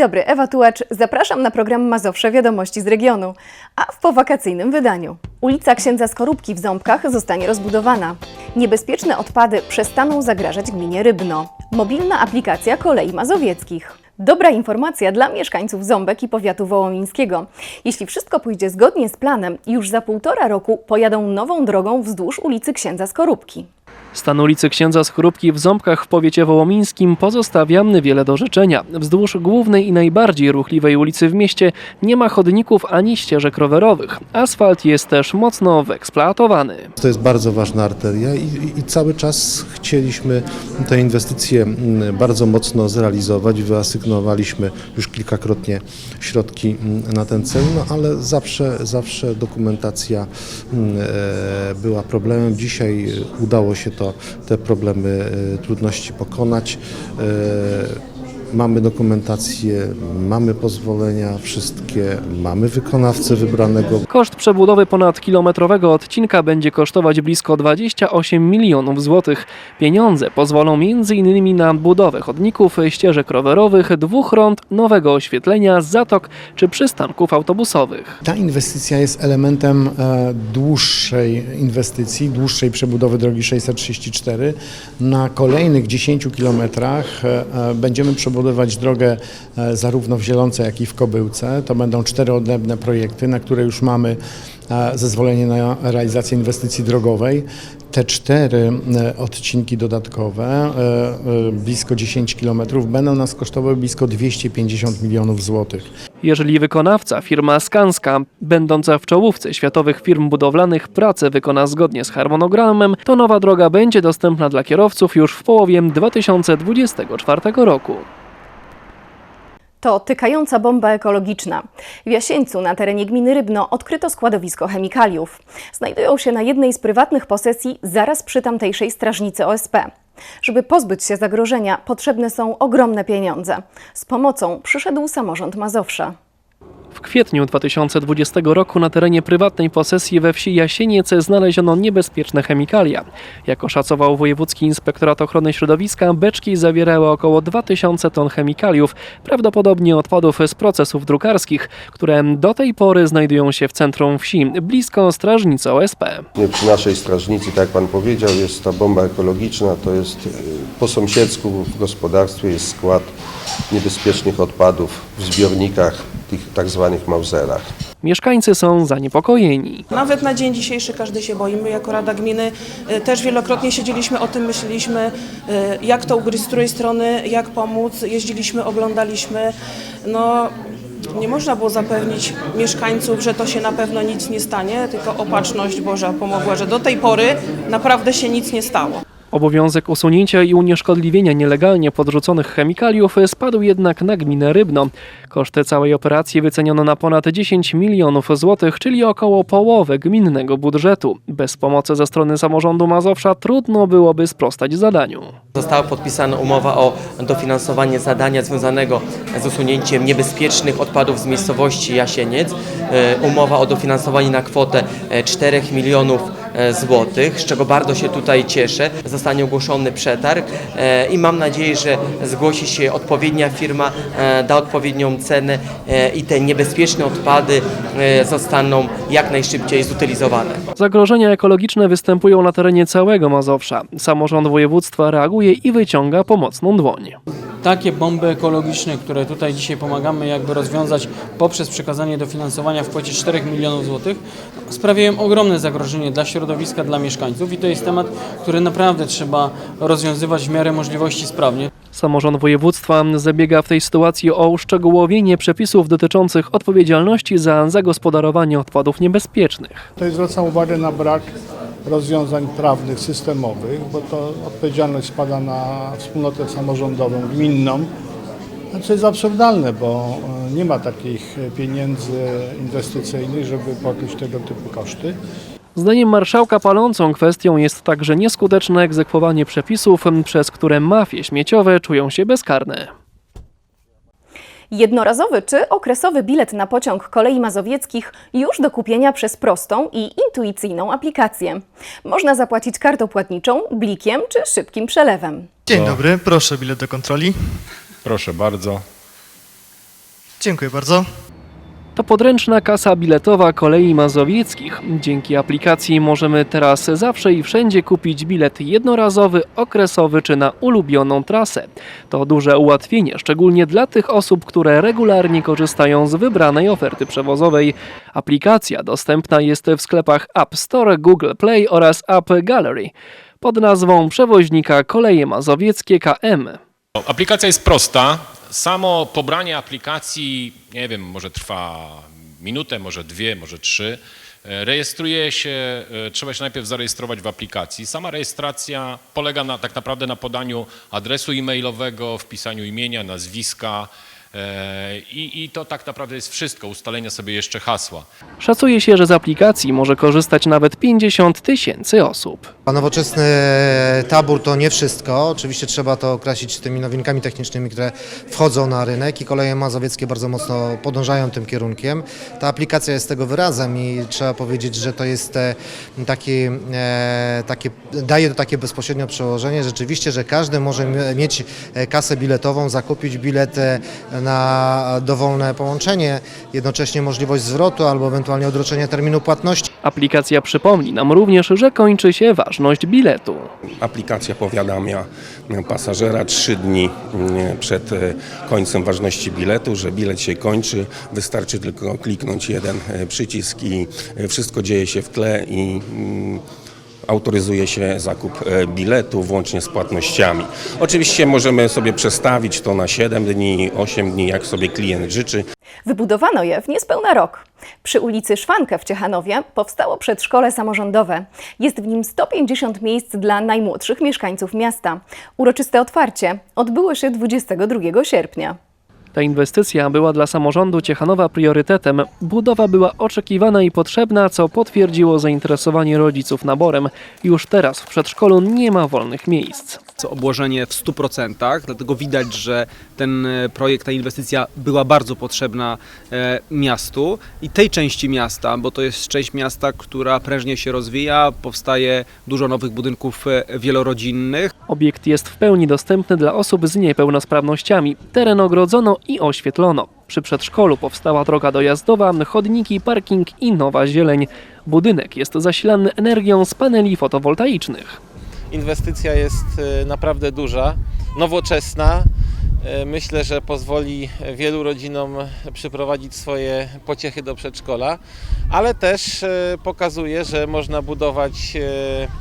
Dobry, Ewa Tułacz. Zapraszam na program Mazowsze Wiadomości z regionu, a w powakacyjnym wydaniu. Ulica Księdza Skorupki w Ząbkach zostanie rozbudowana. Niebezpieczne odpady przestaną zagrażać gminie Rybno. Mobilna aplikacja kolei mazowieckich. Dobra informacja dla mieszkańców Ząbek i powiatu wołomińskiego. Jeśli wszystko pójdzie zgodnie z planem, już za półtora roku pojadą nową drogą wzdłuż ulicy Księdza Skorupki. Stan ulicy Księdza Skorupki w Ząbkach w powiecie wołomińskim pozostawia wiele do życzenia. Wzdłuż głównej i najbardziej ruchliwej ulicy w mieście nie ma chodników ani ścieżek rowerowych. Asfalt jest też mocno wyeksploatowany. To jest bardzo ważna arteria i, i, cały czas chcieliśmy te inwestycje mm, bardzo mocno zrealizować. Wyasygnowaliśmy już kilkakrotnie środki mm, na ten cel, no ale zawsze, zawsze dokumentacja mm, e, była problemem. Dzisiaj udało się to, te problemy, e, trudności pokonać. Mamy dokumentację, mamy pozwolenia wszystkie, mamy wykonawcę wybranego. Koszt przebudowy ponadkilometrowego odcinka będzie kosztować blisko 28 milionów złotych. Pieniądze pozwolą m.in. na budowę chodników, ścieżek rowerowych, dwóch rond, nowego oświetlenia, zatok czy przystanków autobusowych. Ta inwestycja jest elementem e, dłuższej inwestycji, dłuższej przebudowy drogi 634. Na kolejnych 10 kilometrach e, e, będziemy przebudowywać drogę e, zarówno w Zielonce, jak i w Kobyłce. To będą cztery odrębne projekty, na które już mamy e, zezwolenie na realizację inwestycji drogowej. Te cztery e, odcinki dodatkowe, blisko 10 kilometrów, będą nas kosztowały blisko 250 milionów złotych. Jeżeli wykonawca, firma Skanska, będąca w czołówce światowych firm budowlanych, pracę wykona zgodnie z harmonogramem, to nowa droga będzie dostępna dla kierowców już w połowie 2024 roku. To tykająca bomba ekologiczna. W Jasieńcu na terenie gminy Rybno odkryto składowisko chemikaliów. Znajdują się na jednej z prywatnych posesji zaraz przy tamtejszej strażnicy OSP. Żeby pozbyć się zagrożenia, potrzebne są ogromne pieniądze. Z pomocą przyszedł samorząd Mazowsza. W kwietniu 2020 roku na terenie prywatnej posesji we wsi Jasieniec znaleziono niebezpieczne chemikalia. Jak oszacował Wojewódzki Inspektorat Ochrony Środowiska, beczki zawierały około 2000 ton chemikaliów, prawdopodobnie odpadów z procesów drukarskich, które do tej pory znajdują się w centrum wsi, blisko strażnicy OSP. Przy naszej strażnicy, tak jak Pan powiedział, jest ta bomba ekologiczna, to jest y, po sąsiedzku w gospodarstwie jest skład niebezpiecznych odpadów w zbiornikach, tych tak zwanych mauzerach. Mieszkańcy są zaniepokojeni. Nawet na dzień dzisiejszy każdy się boimy. Jako Rada Gminy e, też wielokrotnie siedzieliśmy o tym, myśleliśmy, e, jak to ugryźć z której strony, jak pomóc. Jeździliśmy, oglądaliśmy. No, nie można było zapewnić mieszkańców, że to się na pewno nic nie stanie, tylko opatrzność Boża pomogła, że do tej pory naprawdę się nic nie stało. Obowiązek usunięcia i unieszkodliwienia nielegalnie podrzuconych chemikaliów spadł jednak na gminę Rybno. Koszty całej operacji wyceniono na ponad 10 milionów złotych, czyli około połowę gminnego budżetu. Bez pomocy ze strony samorządu Mazowsza trudno byłoby sprostać zadaniu. Została podpisana umowa o dofinansowanie zadania związanego z usunięciem niebezpiecznych odpadów z miejscowości Jasieniec. E, Umowa o dofinansowanie na kwotę e, 4 milionów e, złotych, z czego bardzo się tutaj cieszę. Zostanie ogłoszony przetarg e, i mam nadzieję, że zgłosi się odpowiednia firma, e, da odpowiednią cenę i te niebezpieczne odpady zostaną jak najszybciej zutylizowane. Zagrożenia ekologiczne występują na terenie całego Mazowsza. Samorząd województwa reaguje i wyciąga pomocną dłoń. takie bomby ekologiczne, które tutaj dzisiaj pomagamy jakby rozwiązać poprzez przekazanie dofinansowania w kwocie 4 milionów złotych, sprawiają ogromne zagrożenie dla środowiska, dla mieszkańców i to jest temat, który naprawdę trzeba rozwiązywać w miarę możliwości sprawnie. Samorząd województwa zabiega w tej sytuacji o uszczegółowienie przepisów dotyczących odpowiedzialności za zagospodarowanie odpadów niebezpiecznych. Tutaj zwracam uwagę na brak rozwiązań prawnych, systemowych, bo to odpowiedzialność spada na wspólnotę samorządową, gminną, co jest absurdalne, bo e, nie ma takich pieniędzy inwestycyjnych, żeby pokryć tego typu koszty. Zdaniem marszałka palącą kwestią jest także nieskuteczne egzekwowanie przepisów, przez które mafie śmieciowe czują się bezkarne. Jednorazowy czy okresowy bilet na pociąg kolei mazowieckich już do kupienia przez prostą i intuicyjną aplikację. Można zapłacić kartą płatniczą, blikiem czy szybkim przelewem. Dzień dobry, proszę bilet do kontroli. Proszę bardzo. Dziękuję bardzo. To podręczna kasa biletowa kolei mazowieckich. Dzięki aplikacji możemy teraz zawsze i wszędzie kupić bilet jednorazowy, okresowy czy na ulubioną trasę. To duże ułatwienie, szczególnie dla tych osób, które regularnie korzystają z wybranej oferty przewozowej. Aplikacja dostępna jest w sklepach App Store, Google Play oraz App Gallery pod nazwą przewoźnika Koleje Mazowieckie KM. Aplikacja jest prosta. Samo pobranie aplikacji, nie wiem, może trwa minutę, może dwie, może trzy. E, Rejestruje się, e, trzeba się najpierw zarejestrować w aplikacji. Sama rejestracja polega na, tak naprawdę na podaniu adresu e-mailowego, wpisaniu imienia, nazwiska i, i to tak naprawdę jest wszystko, ustalenia sobie jeszcze hasła. Szacuje się, że z aplikacji może korzystać nawet 50 tysięcy osób. A nowoczesny tabór to nie wszystko. Oczywiście trzeba to określić tymi nowinkami technicznymi, które wchodzą na rynek i koleje mazowieckie bardzo mocno podążają tym kierunkiem. Ta aplikacja jest tego wyrazem i trzeba powiedzieć, że to jest e, taki, e, takie, daje to takie bezpośrednio przełożenie rzeczywiście, że każdy może mie- mieć e, kasę biletową, zakupić bilet e, na dowolne połączenie, jednocześnie możliwość zwrotu albo ewentualnie odroczenia terminu płatności. Aplikacja przypomni nam również, że kończy się ważność biletu. Aplikacja powiadamia pasażera trzy dni mm, przed e, końcem ważności biletu, że bilet się kończy. Wystarczy tylko kliknąć jeden e, przycisk i e, wszystko dzieje się w tle i mm, autoryzuje się zakup e, biletu włącznie z płatnościami. Oczywiście możemy sobie przestawić to na 7 dni, 8 dni, jak sobie klient życzy. Wybudowano je w niespełna rok. Przy ulicy Szwankę w Ciechanowie powstało przedszkole samorządowe. Jest w nim 150 miejsc dla najmłodszych mieszkańców miasta. Uroczyste otwarcie odbyło się 22 sierpnia. Ta inwestycja była dla samorządu Ciechanowa priorytetem. Budowa była oczekiwana i potrzebna, co potwierdziło zainteresowanie rodziców naborem. Już teraz w przedszkolu nie ma wolnych miejsc. Obłożenie w 100%, dlatego widać, że ten e, projekt, ta inwestycja była bardzo potrzebna e, miastu i tej części miasta, bo to jest część miasta, która prężnie się rozwija, powstaje dużo nowych budynków e, wielorodzinnych. Obiekt jest w pełni dostępny dla osób z niepełnosprawnościami. Teren ogrodzono i oświetlono. Przy przedszkolu powstała droga dojazdowa, chodniki, parking i nowa zieleń. Budynek jest zasilany energią z paneli fotowoltaicznych. Inwestycja jest e, naprawdę duża, nowoczesna. E, Myślę, że pozwoli wielu rodzinom przyprowadzić swoje pociechy do przedszkola, ale też e, pokazuje, że można budować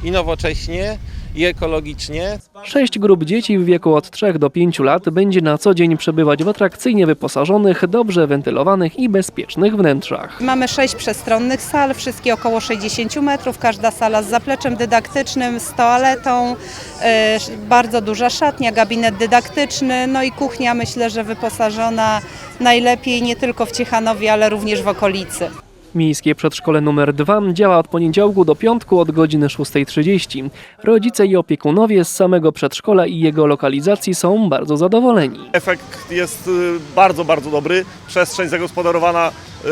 i nowocześnie, i ekologicznie. Sześć grup dzieci w wieku od 3 do 5 lat będzie na co dzień przebywać w atrakcyjnie wyposażonych, dobrze wentylowanych i bezpiecznych wnętrzach. Mamy sześć przestronnych sal, wszystkie około 60 metrów, każda sala z zapleczem dydaktycznym, z toaletą, e, bardzo duża szatnia, gabinet dydaktyczny, no i kuchnia myślę, że wyposażona najlepiej nie tylko w Ciechanowie, ale również w okolicy. Miejskie przedszkole numer 2 działa od poniedziałku do piątku od godziny 6.30. Rodzice i opiekunowie z samego przedszkola i jego lokalizacji są bardzo zadowoleni. Efekt jest y, bardzo, bardzo dobry. Przestrzeń zagospodarowana y,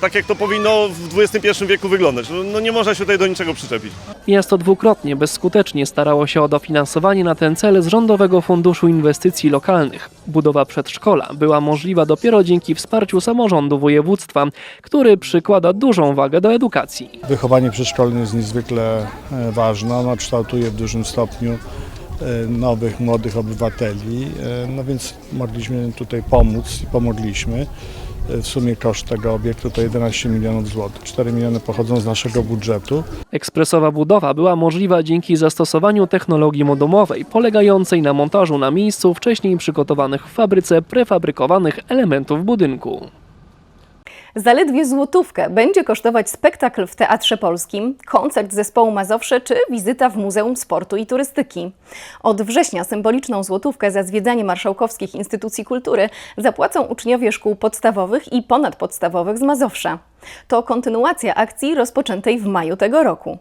tak, jak to powinno w XXI wieku wyglądać. No, No nie można się tutaj do niczego przyczepić. Miasto dwukrotnie bezskutecznie starało się o dofinansowanie na ten cel z Rządowego Funduszu Inwestycji Lokalnych. Budowa przedszkola była możliwa dopiero dzięki wsparciu samorządu województwa, który przykłada dużą wagę do edukacji. Wychowanie przedszkolne jest niezwykle e, ważne. Ono kształtuje w dużym stopniu e, nowych, młodych obywateli. E, No więc mogliśmy tutaj pomóc i pomogliśmy. W sumie koszt tego obiektu to 11 milionów złotych. 4 miliony pochodzą z naszego budżetu. Ekspresowa budowa była możliwa dzięki zastosowaniu technologii modumowej, polegającej na montażu na miejscu wcześniej przygotowanych w fabryce prefabrykowanych elementów budynku. Zaledwie złotówkę będzie kosztować spektakl w Teatrze Polskim, koncert zespołu Mazowsze czy wizyta w Muzeum Sportu i Turystyki. Od września symboliczną złotówkę za zwiedzanie marszałkowskich instytucji kultury zapłacą uczniowie szkół podstawowych i ponadpodstawowych z Mazowsza. To kontynuacja akcji rozpoczętej w maju tego roku.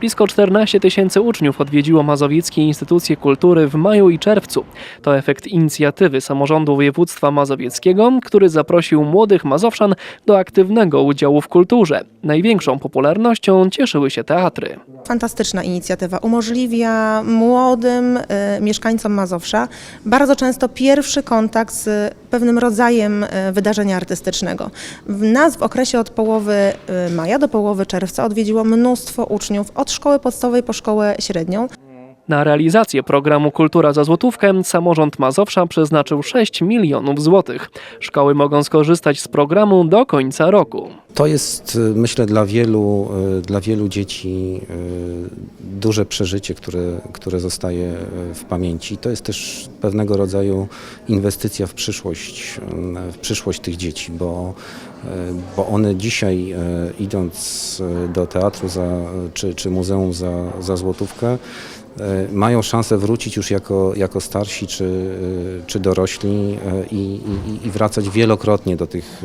Blisko 14 tysięcy uczniów odwiedziło mazowieckie instytucje kultury w maju i czerwcu. To efekt inicjatywy samorządu województwa mazowieckiego, który zaprosił młodych mazowszan do aktywnego udziału w kulturze. Największą popularnością cieszyły się teatry. Fantastyczna inicjatywa. Umożliwia młodym y, mieszkańcom Mazowsza bardzo często pierwszy kontakt z pewnym rodzajem y, wydarzenia artystycznego. W nas w okresie od połowy y, maja do połowy czerwca odwiedziło mnóstwo uczniów od szkoły podstawowej po szkołę średnią. Na realizację programu Kultura za złotówkę samorząd Mazowsza przeznaczył 6 milionów złotych. Szkoły mogą skorzystać z programu do końca roku. To jest, y, myślę, dla wielu, y, dla wielu dzieci y, duże przeżycie, które, które zostaje w pamięci. To jest też pewnego rodzaju inwestycja w przyszłość, w przyszłość tych dzieci, bo, bo one dzisiaj, idąc do teatru za, czy, czy muzeum za, za złotówkę, mają szansę wrócić już jako, jako starsi czy, y, czy dorośli y, i, i, i wracać wielokrotnie do tych,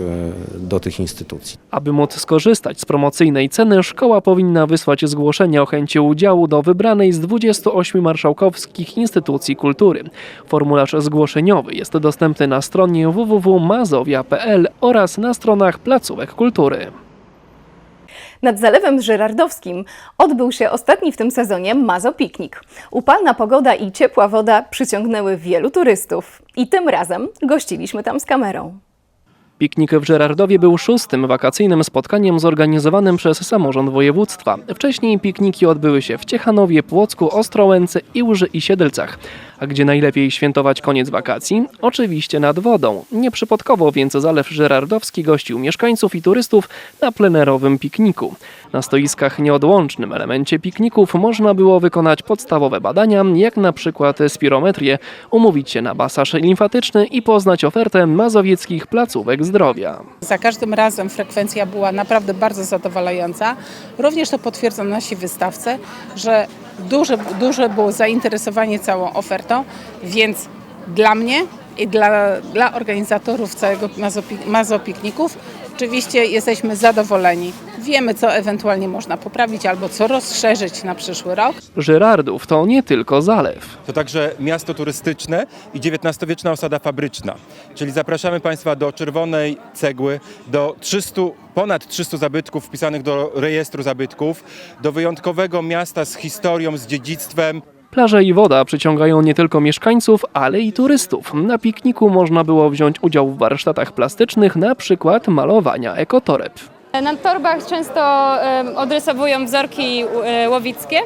do tych instytucji. Aby móc skorzystać z promocyjnej ceny, szkoła powinna wysłać zgłoszenie o chęci udziału do wybranej z 28 marszałkowskich instytucji kultury. Formularz zgłoszeniowy jest dostępny na stronie www.mazowia.pl oraz na stronach placówek kultury. Nad Zalewem Żyrardowskim odbył się ostatni w tym sezonie Mazo Piknik. Upalna pogoda i ciepła woda przyciągnęły wielu turystów. I tym razem gościliśmy tam z kamerą. Piknik w Żerardowie był szóstym wakacyjnym spotkaniem zorganizowanym przez samorząd województwa. Wcześniej pikniki odbyły się w Ciechanowie, Płocku, Ostrołęce, Iłży i Siedlcach. A gdzie najlepiej świętować koniec wakacji? Oczywiście nad wodą. Nieprzypadkowo więc Zalew Żerardowski gościł mieszkańców i turystów na plenerowym pikniku. Na stoiskach nieodłącznym elemencie pikników można było wykonać podstawowe badania, jak na przykład spirometrię, umówić się na masaż limfatyczny i poznać ofertę mazowieckich placówek zdrowia. Za każdym razem frekwencja była naprawdę bardzo zadowalająca. Również to potwierdzono nasi wystawcy, że duże, duże było zainteresowanie całą ofertą, więc dla mnie i dla, dla organizatorów całego Mazopi- Mazopikników oczywiście jesteśmy zadowoleni. Wiemy, co ewentualnie można poprawić albo co rozszerzyć na przyszły rok. Żerardów to nie tylko zalew. To także miasto turystyczne i XIX-wieczna osada fabryczna. Czyli zapraszamy Państwa do czerwonej cegły, do 300, ponad 300 zabytków wpisanych do rejestru zabytków, do wyjątkowego miasta z historią, z dziedzictwem. Plaże i woda przyciągają nie tylko mieszkańców, ale i turystów. Na pikniku można było wziąć udział w warsztatach plastycznych, na przykład malowania ekotoreb. Na torbach często odrysowują wzorki e, łowickie,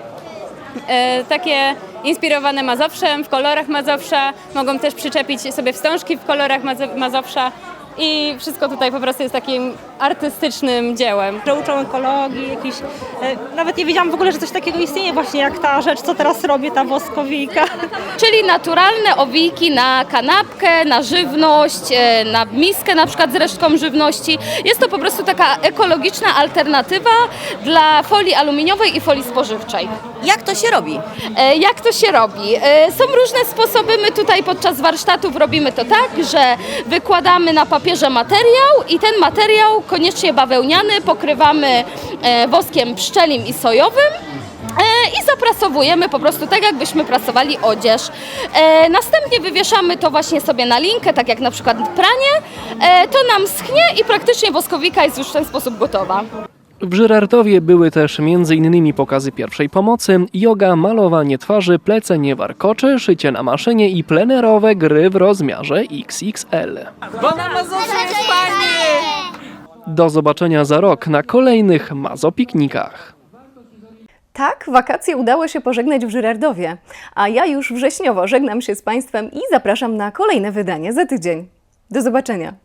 e, takie inspirowane Mazowszem, w kolorach Mazowsza. Mogą też przyczepić sobie wstążki w kolorach Mazo- Mazowsza. I wszystko tutaj po prostu jest takim artystycznym dziełem. że uczą ekologii, jakiś, e, nawet nie wiedziałam w ogóle, że coś takiego istnieje właśnie jak ta rzecz, co teraz robię, ta woskowika. Czyli naturalne owiki na kanapkę, na żywność, e, na miskę na przykład z resztką żywności. Jest to po prostu taka ekologiczna alternatywa dla folii aluminiowej i folii spożywczej. Jak to się robi? Jak to się robi? E, Są różne sposoby. My tutaj podczas warsztatów robimy to tak, że wykładamy na papierze materiał i ten materiał koniecznie bawełniany pokrywamy e, woskiem pszczelim i sojowym. E, I zaprasowujemy po prostu tak, jakbyśmy prasowali odzież. E, następnie wywieszamy to właśnie sobie na linkę, tak jak na przykład pranie. To nam schnie i praktycznie woskowika jest już w ten sposób gotowa. W Żyrardowie były też m.in. pokazy pierwszej pomocy, yoga, malowanie twarzy, plecenie warkoczy, szycie na maszynie i plenerowe gry w rozmiarze XXL. Bo na Mazowszu jest fajnie! Do zobaczenia za rok na kolejnych mazopiknikach. Tak, wakacje udało się pożegnać w Żyrardowie, a ja już wrześniowo żegnam się z Państwem i zapraszam na kolejne wydanie za tydzień. Do zobaczenia.